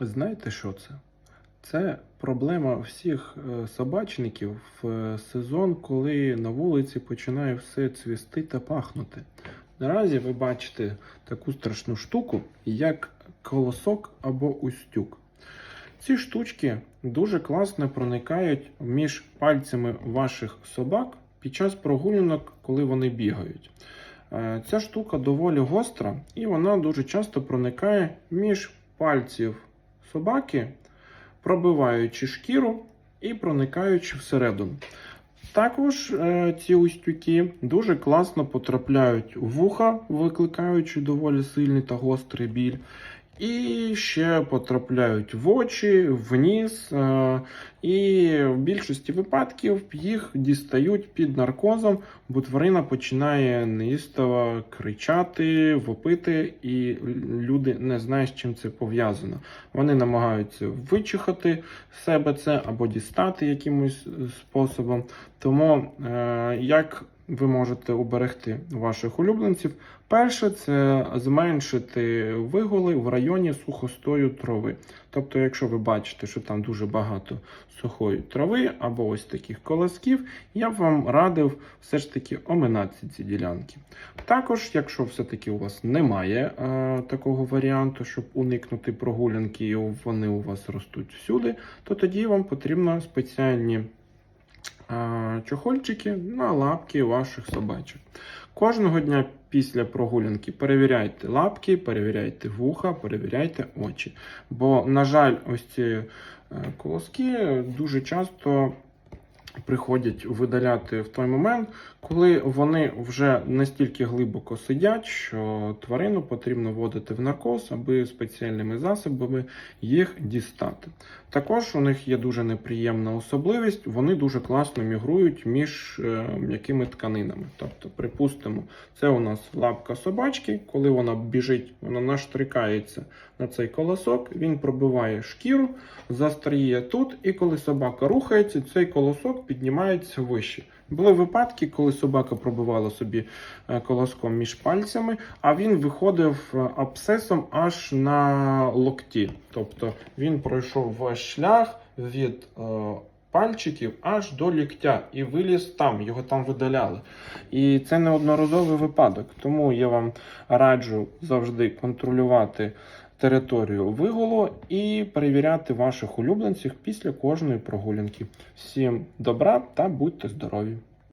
Знаєте, що це? Це проблема всіх е, собачників в е, сезон, коли на вулиці починає все цвісти та пахнути. Наразі ви бачите таку страшну штуку, як колосок або устюк. Ці штучки дуже класно проникають між пальцями ваших собак під час прогулянок, коли вони бігають. Е, Ця штука доволі гостра і вона дуже часто проникає між пальців собаки, пробиваючи шкіру і проникаючи всередину. Також е, ці устюки дуже класно потрапляють в вуха, викликаючи доволі сильний та гострий біль. І ще потрапляють в очі, в е, і в більшості випадків їх дістають під наркозом, бо тварина починає неїстово кричати, вопити, і люди не знають, з чим це пов'язано. Вони намагаються вичихати себе це або дістати якимось способом. Тому е, як ви можете уберегти ваших улюбленців? Перше, це зменшити вигули в районі сухостою трави. Тобто, якщо ви бачите, що там дуже багато сухої трави або ось таких колосків, я б вам радив все ж таки оминати ці ділянки. Також, якщо все-таки у вас немає е, такого варіанту, щоб уникнути прогулянки, і вони у вас ростуть всюди, то тоді вам потрібно спеціальні чохольчики на лапки ваших собачок. Кожного дня після прогулянки перевіряйте лапки, перевіряйте вуха, перевіряйте очі. Бо, на жаль, ось ці е, колоски дуже часто приходять видаляти в той момент, коли вони вже настільки глибоко сидять, що тварину потрібно вводити в наркоз, аби спеціальними засобами їх дістати. Також у них є дуже неприємна особливість, вони дуже класно мігрують між е, м'якими тканинами. Тобто, припустимо, це у нас лапка собачки, коли вона біжить, вона наштрикається на цей колосок, він пробиває шкіру, застріє тут, і коли собака рухається, цей колосок піднімається вище. Були випадки, коли собака пробивала собі е, колоском між пальцями, а він виходив абсесом абсцесом аж на локті. Тобто він пройшов весь шлях від е, пальчиків аж до ліктя і виліз там, його там видаляли. І це неодноразовий випадок. Тому я вам раджу завжди контролювати територію виголу і перевіряти ваших улюбленців після кожної прогулянки. Всім добра та будьте здорові!